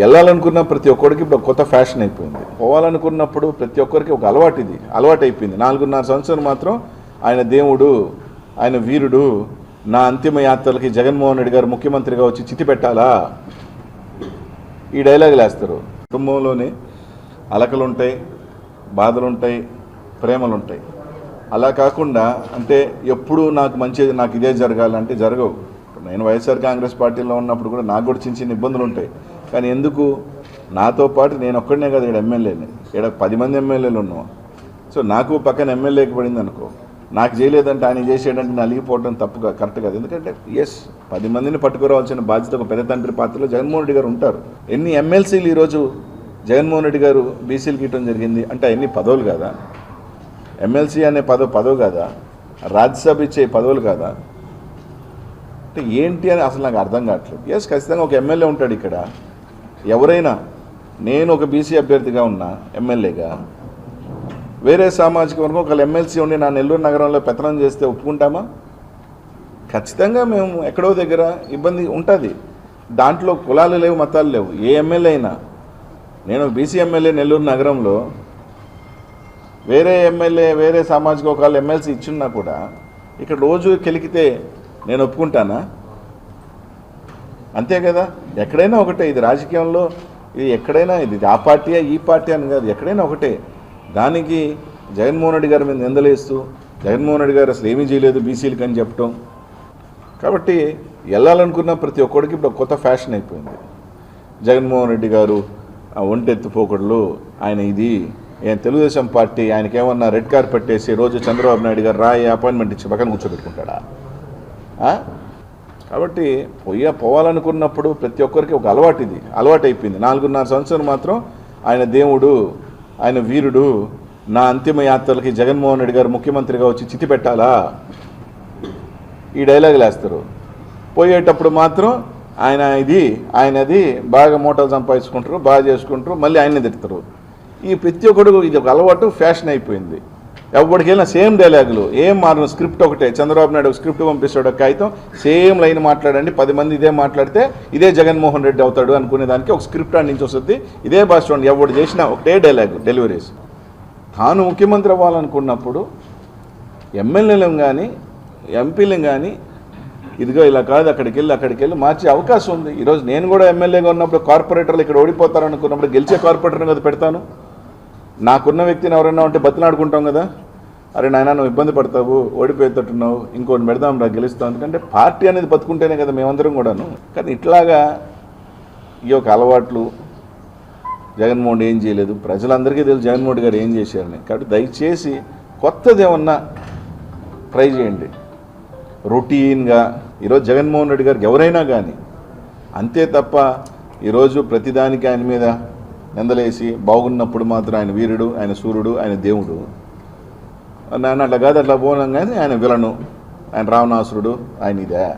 వెళ్ళాలనుకున్న ప్రతి ఒక్కరికి ఇప్పుడు కొత్త ఫ్యాషన్ అయిపోయింది. పోవాలనుకున్నప్పుడు ప్రతి ఒక్కరికి ఒక అలవాటు ఇది. అలవాటు అయిపోయింది. నాలుగున్నర సంవత్సరం మాత్రం ఆయన దేవుడు ఆయన వీరుడు నా అంతిమ యాత్రలకి జగన్మోహన్ రెడ్డి గారు ముఖ్యమంత్రిగా వచ్చి చితి పెట్టాలా? ఈ డైలాగ్ వేస్తారు కుటుంబంలోనే అలకలు ఉంటాయి ప్రేమలుంటాయి. ప్రేమలు ఉంటాయి అలా కాకుండా అంటే ఎప్పుడు నాకు మంచిది నాకు ఇదే జరగాలంటే జరగవు. నేను వైఎస్ఆర్ కాంగ్రెస్ పార్టీలో ఉన్నప్పుడు కూడా నాకు కూడా చిన్న చిన్న ఇబ్బందులు ఉంటాయి కానీ ఎందుకు? నాతో పాటు నేను ఒక్కడనే కదా ఇక్కడ ఎమ్మెల్యేని. ఇక్కడ పది మంది ఎమ్మెల్యేలు ఉన్నాం. సో నాకు పక్కన ఎమ్మెల్యేకి పడింది అనుకో నాకు చేయలేదంటే ఆయన చేసేటంటే నలిగిపోవడం తప్పు కరెక్ట్ కాదు. ఎందుకంటే ఎస్ పది మందిని పట్టుకురావాల్సిన బాధ్యత ఒక పెద్ద తండ్రి పాత్రలో జగన్మోహన్ రెడ్డి గారు ఉంటారు. ఎన్ని ఎమ్మెల్సీలు ఈరోజు జగన్మోహన్ రెడ్డి గారు బీసీలకు ఇవ్వడం జరిగింది? అంటే ఎన్ని పదవులు కాదా? ఎమ్మెల్సీ అనే పదవి పదవి కాదా? రాజ్యసభ ఇచ్చే పదవులు కాదా? అంటే ఏంటి అని అసలు నాకు అర్థం కావట్లేదు. ఎస్ ఖచ్చితంగా ఒక ఎమ్మెల్యే ఉంటాడు ఇక్కడ. ఎవరైనా నేను ఒక బీసీ అభ్యర్థిగా ఉన్నా ఎమ్మెల్యేగా వేరే సామాజిక వర్గం ఒక ఎమ్మెల్సీ ఉండి నా నెల్లూరు నగరంలో పెత్తనం చేస్తే ఒప్పుకుంటామా? ఖచ్చితంగా మేము ఎక్కడో దగ్గర ఇబ్బంది ఉంటుంది. దాంట్లో కులాలు లేవు మతాలు లేవు. ఏ ఎమ్మెల్యే అయినా నేను బీసీ ఎమ్మెల్యే నెల్లూరు నగరంలో వేరే ఎమ్మెల్యే వేరే సామాజిక ఒకళ్ళు ఎమ్మెల్సీ ఇచ్చున్నా కూడా ఇక్కడ రోజు కెలికితే నేను ఒప్పుకుంటానా? అంతే కదా? ఎక్కడైనా ఒకటే ఇది రాజకీయంలో ఇది ఎక్కడైనా ఇది ఆ పార్టీయా ఈ పార్టీ అని కాదు ఎక్కడైనా ఒకటే. దానికి జగన్మోహన్ రెడ్డి గారి మీద నిందలేస్తూ జగన్మోహన్ రెడ్డి గారు అసలు ఏమీ చేయలేదు బీసీలకు అని చెప్పటం. కాబట్టి వెళ్ళాలనుకున్న ప్రతి ఒక్కడికి ఇప్పుడు కొత్త ఫ్యాషన్ అయిపోయింది. జగన్మోహన్ రెడ్డి గారు ఆ ఒంటెత్తుపోకడలు ఆయన ఇది ఆయన తెలుగుదేశం పార్టీ ఆయనకి ఏమన్నా రెడ్ కార్పెట్ వేసి రోజు చంద్రబాబు నాయుడు గారు రాయి అపాయింట్మెంట్ ఇచ్చి పక్కన కూర్చోబెట్టుకుంటాడా? కాబట్టి పొయ్య పోవాలనుకున్నప్పుడు ప్రతి ఒక్కరికి ఒక అలవాటు ఇది. అలవాటు అయిపోయింది నాలుగున్నర సంవత్సరం మాత్రం ఆయన దేవుడు ఆయన వీరుడు నా అంతిమ యాత్రలకి జగన్మోహన్ రెడ్డి గారు ముఖ్యమంత్రిగా వచ్చి చితి పెట్టాలా? ఈ డైలాగులు వేస్తారు. పోయేటప్పుడు మాత్రం ఆయన ఇది ఆయనది బాగా మూటలు సంపాదించుకుంటారు బాగా చేసుకుంటారు మళ్ళీ ఆయన్ని తిడతారు. ఈ ప్రతి ఒక్కడు ఇది ఒక అలవాటు ఫ్యాషన్ అయిపోయింది. ఎవరికి వెళ్ళినా సేమ్ డైలాగులు. ఏం మారిన స్క్రిప్ట్ ఒకటే. చంద్రబాబు నాయుడు స్క్రిప్ట్ పంపిస్తాడు ఒక కాగితం. సేమ్ లైన్ మాట్లాడండి పది మంది ఇదే మాట్లాడితే ఇదే జగన్మోహన్ రెడ్డి అవుతాడు అనుకునే దానికి ఒక స్క్రిప్ట్ ఆడి నుంచి వస్తుంది. ఇదే భాష చూడండి ఎవడు చేసినా ఒకటే డైలాగ్ డెలివరీస్. తాను ముఖ్యమంత్రి అవ్వాలనుకున్నప్పుడు ఎమ్మెల్యేలను కానీ ఎంపీలను కానీ ఇదిగో ఇలా కాదు అక్కడికి వెళ్ళి అక్కడికి వెళ్ళి మార్చే అవకాశం ఉంది. ఈరోజు నేను కూడా ఎమ్మెల్యేగా ఉన్నప్పుడు కార్పొరేటర్లు ఇక్కడ ఓడిపోతారనుకున్నప్పుడు గెలిచే కార్పొరేటర్ని కదా పెడతాను. నాకున్న వ్యక్తిని ఎవరైనా ఉంటే బతిలాడుకుంటాం కదా. అరే నాయన నువ్వు ఇబ్బంది పడతావు ఓడిపోయేటట్టున్నావు ఇంకోటి పెడదాం రా గెలుస్తావు ఎందుకంటే పార్టీ అనేది బతుకుంటేనే కదా మేమందరం కూడాను. కానీ ఇట్లాగా ఈ యొక్క అలవాట్లు జగన్మోహన్ ఏం చేయలేదు. ప్రజలందరికీ తెలుసు జగన్మోహన్ గారు ఏం చేశారని. కాబట్టి దయచేసి కొత్తది ఏమన్నా ట్రై చేయండి. రొటీన్గా ఈరోజు జగన్మోహన్ రెడ్డి గారికి ఎవరైనా కానీ అంతే తప్ప ఈరోజు ప్రతిదానికి ఆయన మీద నిందలేసి బాగున్నప్పుడు మాత్రం ఆయన వీరుడు ఆయన సూర్యుడు ఆయన దేవుడు. నాన్న అట్లా కాదు అట్లా పోనం కానీ ఆయన విలను. ఆయన రావణాసురుడు ఆయన ఇదే.